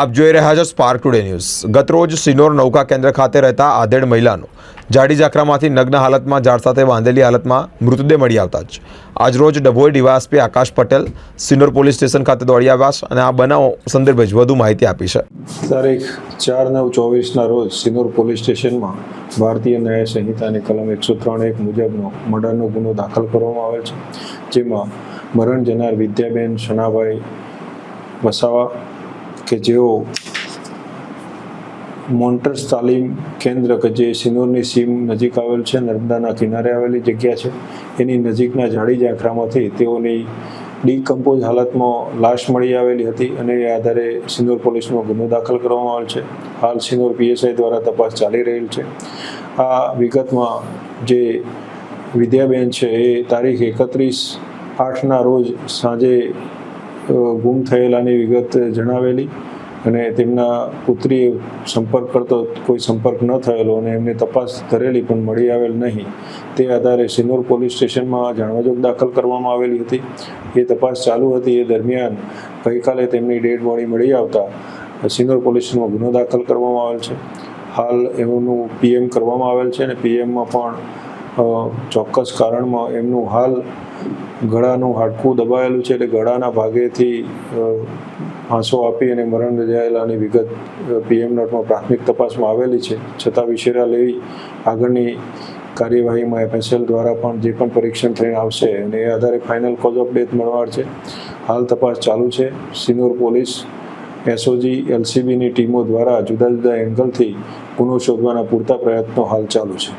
આપ જોઈ રહ્યા છો સ્પાર્ક ટુડે ન્યૂઝ ગતરોજ સિનોર નૌકા કેન્દ્ર ખાતે રહેતા આધેડ મહિલાનો જાડી ઝાખરામાંથી નગ્ન હાલતમાં ઝાડ સાથે બાંધેલી હાલતમાં મૃતદેહ મળી આવતા જ. આજરોજ Dabhoi DYSP Akash Patel Sinor police station ખાતે દોડી આવ્યા છે અને આ બનાવ સંદર્ભે જ વધુ માહિતી આપી છે. તારીખ ચાર નવ ચોવીસના રોજ સિનોર પોલીસ સ્ટેશનમાં ભારતીય ન્યાય સંહિતાની કલમ એકસો ત્રણ એક મુજબનો મર્ડરનો ગુનો દાખલ કરવામાં આવેલ છે. જેમાં મરણ જનાર વિદ્યાબેન શણાભાઈ વસાવા કે જેઓ મોન્ટર્સ તાલીમ કેન્દ્ર કે જે સિનોરની સીમ નજીક આવેલ છે, નર્મદાના કિનારે આવેલી જગ્યા છે, એની નજીકના જાડી ઝાંખરામાંથી તેઓની ડીકમ્પોઝ હાલતમાં લાશ મળી આવેલી હતી અને એ આધારે સિનોર પોલીસનો ગુનો દાખલ કરવામાં આવેલ છે. હાલ સિનોર પીએસઆઈ દ્વારા તપાસ ચાલી રહેલ છે. આ વિગતમાં જે વિદ્યાબેન છે, એ તારીખ એકત્રીસ આઠના રોજ સાંજે ગુમ થયેલાની વિગત જણાવેલી અને તેમના પુત્રીએ સંપર્ક કરતો કોઈ સંપર્ક ન થયેલો અને એમને તપાસ કરેલી પણ મળી આવેલ નહીં. તે આધારે સિનોર પોલીસ સ્ટેશનમાં જાણવાજોગ દાખલ કરવામાં આવેલી હતી. એ તપાસ ચાલુ હતી. એ દરમિયાન ગઈકાલે તેમની ડેડ બોડી મળી આવતા સિનોર સ્ટેશનમાં ગુનો દાખલ કરવામાં આવેલ છે. હાલ એમનું પીએમ કરવામાં આવેલ છે અને પીએમમાં પણ ચોક્કસ કારણમાં એમનું હાલ ગળાનું હાડકું દબાયેલું છે એટલે ગળાના ભાગેથી ફાંસો આપી અને મરણ રજાયેલાની વિગત પીએમ નોટમાં પ્રાથમિક તપાસમાં આવેલી છે. છતાં વિશેરા લેવી આગળની કાર્યવાહીમાં એફએસએલ દ્વારા પણ જે પણ પરીક્ષણ થઈને આવશે અને એ આધારે ફાઇનલ કોઝ ઓફ ડેથ મળવાર છે. હાલ તપાસ ચાલુ છે. સિનોર પોલીસ, એસઓજી, એલસીબીની ટીમો દ્વારા જુદા જુદા એંગલથી ગુનો શોધવાના પૂરતા પ્રયત્નો હાલ ચાલુ છે.